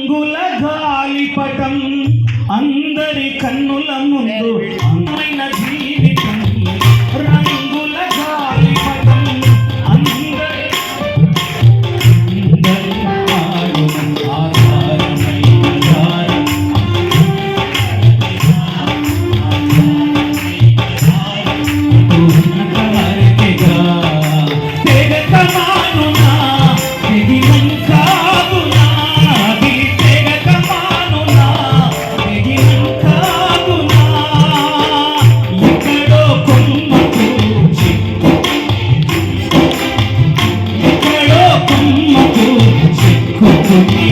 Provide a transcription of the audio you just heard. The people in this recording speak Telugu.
రంగుల గాలిపటం అందరి కన్నుల ముందు అందమైన Música